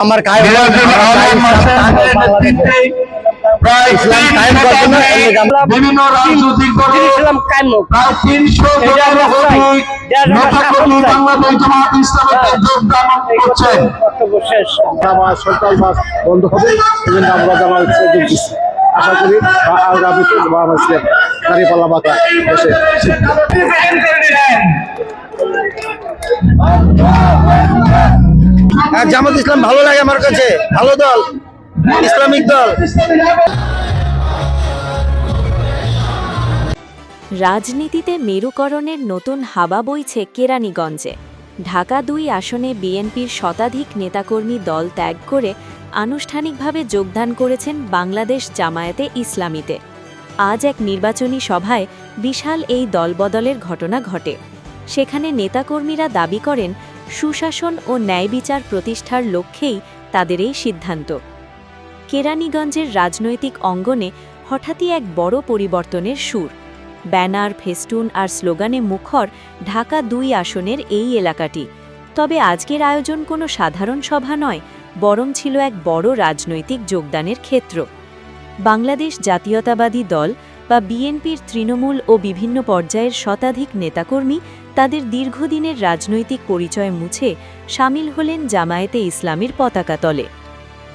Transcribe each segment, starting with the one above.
আমার কায় সিরাজুল আলম মাসায়ের প্রায় ইসলাম তিন কায়েম করার জন্য এই যে আমরা- বিভিন্ন রাজনৈতিক দলের ইসলাম কায়েম হোক। প্রায় তিনশো এটা আমরা জনের চাই। অধিক এটা আমরা নেতাকর্মী চাই। বাংলাদেশ জামাত ইসলামীতে যোগদান করছেন বক্তব্য শেষ আমার সরকার মাস বন্ধ হবে এই আমরা জামাত যোগ আশা করি আগামীতে বাঁকা দেশে হ্যাঁ, জামাত ইসলাম ভালো লাগে আমার কাছে। ভালো দল ইসলামিক দল। রাজনীতিতে মেরুকরণের নতুন হাবা বইছে কেরানীগঞ্জে। ঢাকা দুই আসনে বিএনপির শতাধিক নেতাকর্মী দল ত্যাগ করে আনুষ্ঠানিকভাবে যোগদান করেছেন বাংলাদেশ জামায়াতে ইসলামীতে। আজ এক নির্বাচনী সভায় বিশাল এই দলবদলের ঘটনা ঘটে। সেখানে নেতাকর্মীরা দাবি করেন সুশাসন ও ন্যায় বিচার প্রতিষ্ঠার লক্ষ্যেই তাদের এই সিদ্ধান্ত। কেরানীগঞ্জের রাজনৈতিক অঙ্গনে হঠাৎই এক বড় পরিবর্তনের সুর। ব্যানার, ফেস্টুন আর স্লোগানে মুখর ঢাকা দুই আসনের এই এলাকাটি। তবে আজকের আয়োজন কোনো সাধারণ সভা নয়, বরং ছিল এক বড় রাজনৈতিক যোগদানের ক্ষেত্র। বাংলাদেশ জাতীয়তাবাদী দল বা বিএনপির তৃণমূল ও বিভিন্ন পর্যায়ের শতাধিক নেতাকর্মী তাদের দীর্ঘদিনের রাজনৈতিক পরিচয় মুছে সামিল হলেন জামায়াতে ইসলামীর পতাকা তলে।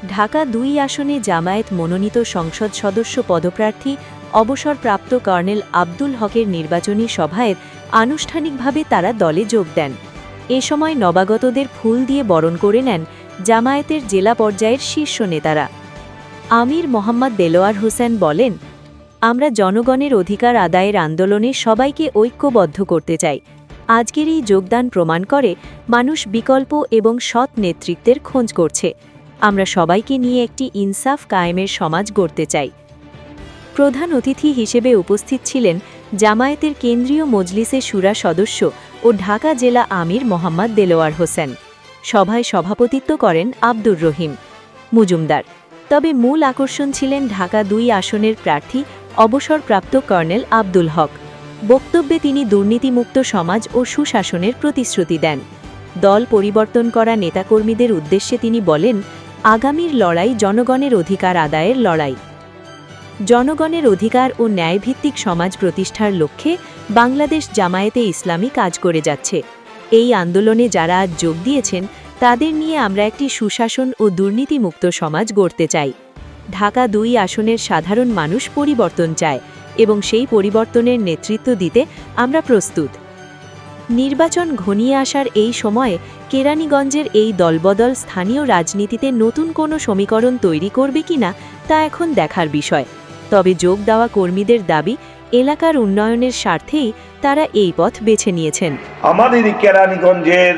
ঢাকা দুই আসনে জামায়াত মনোনীত সংসদ সদস্য পদপ্রার্থী, অবসরপ্রাপ্ত কর্নেল আব্দুল হকের নির্বাচনী সভায় আনুষ্ঠানিকভাবে তারা দলে যোগ দেন। এ সময় নবাগতদের ফুল দিয়ে বরণ করে নেন জামায়াতের জেলা পর্যায়ের শীর্ষ নেতারা। আমির মোহাম্মদ দেলোয়ার হোসেন বলেন, আমরা জনগণের অধিকার আদায়ের আন্দোলনে সবাইকে ঐক্যবদ্ধ করতে চাই। আজকের এই যোগদান প্রমাণ করে মানুষ বিকল্প এবং সৎ নেতৃত্বের খোঁজ করছে। আমরা সবাইকে নিয়ে একটি ইনসাফ কায়েমের সমাজ গড়তে চাই। প্রধান অতিথি হিসেবে উপস্থিত ছিলেন জামায়াতের কেন্দ্রীয় মজলিসে সুরা সদস্য ও ঢাকা জেলা আমির মোহাম্মদ দেলোয়ার হোসেন। সভায় সভাপতিত্ব করেন আব্দুর রহিম। মুজুমদার, তবে মূল আকর্ষণ ছিলেন ঢাকা দুই আসনের প্রার্থী, অবসরপ্রাপ্ত কর্নেল আব্দুল হক। বক্তব্যে তিনি দুর্নীতিমুক্ত সমাজ ও সুশাসনের প্রতিশ্রুতি দেন। দল পরিবর্তন করা নেতাকর্মীদের উদ্দেশ্যে তিনি বলেন, আগামীর লড়াই জনগণের অধিকার আদায়ের লড়াই। জনগণের অধিকার ও ন্যায়ভিত্তিক সমাজ প্রতিষ্ঠার লক্ষ্যে বাংলাদেশ জামায়াতে ইসলামী কাজ করে যাচ্ছে। এই আন্দোলনে যারা আজ যোগ দিয়েছেন, তাদের নিয়ে আমরা একটি সুশাসন ও দুর্নীতিমুক্ত সমাজ গড়তে চাই। ঢাকা দুই আসনের সাধারণ মানুষ পরিবর্তন চায় এবং সেই পরিবর্তনের নেতৃত্ব দিতে আমরা প্রস্তুত। নির্বাচন ঘনিয়ে আসার এই সময়ে কেরানীগঞ্জের এই দলবদল স্থানীয় রাজনীতিতে নতুন কোনো সমীকরণ তৈরি করবে কিনা তা এখন দেখার বিষয়। তবে যোগ দেওয়া কর্মীদের দাবি, এলাকার উন্নয়নের স্বার্থেই তারা এই পথ বেছে নিয়েছেন। আমাদের কেরানীগঞ্জের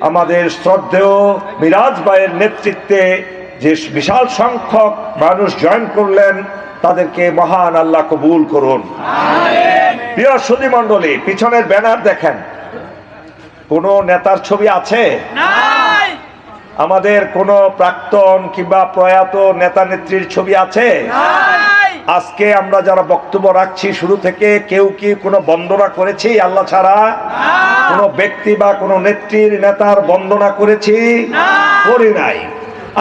আমাদের শ্রদ্ধেয় মিরাজ ভাইয়ের নেতৃত্বে যে বিশাল সংখ্যক মানুষ জয়েন করলেন তাদেরকে মহান আল্লাহ কবুল করুন। প্রিয় সুধী মণ্ডলী পিছনের ব্যানার দেখেন। কোনো নেতার ছবি আছে? আমাদের কোনো প্রাক্তন কিংবা প্রয়াত নেতা নেত্রীর ছবি আছে? আজকে আমরা যারা বক্তব্য রাখছি শুরু থেকে কেউ কি কোনো বন্দনা করেছি আল্লাহ ছাড়া? কোনো ব্যক্তি বা কোনো নেত্রীর নেতার বন্দনা করেছি? করি নাই।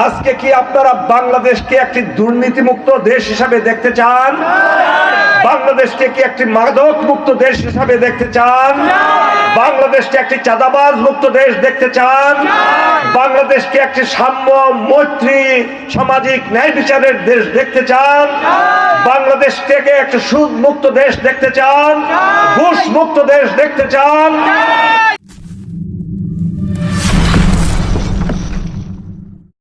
আজকে কি আপনারা বাংলাদেশকে একটি দুর্নীতিমুক্ত দেশ হিসাবে দেখতে চান? বাংলাদেশকে কি একটি মাদক মুক্ত দেশ হিসাবে দেখতে চান? বাংলাদেশকে একটি চাঁদাবাজ মুক্ত দেশ দেখতে চান? বাংলাদেশকে একটি সাম্য, মৈত্রী, সামাজিক ন্যায় বিচারের দেশ দেখতে চান? বাংলাদেশ থেকে একটি সুদ মুক্ত দেশ দেখতে চান? ঘুষ মুক্ত দেশ দেখতে চান?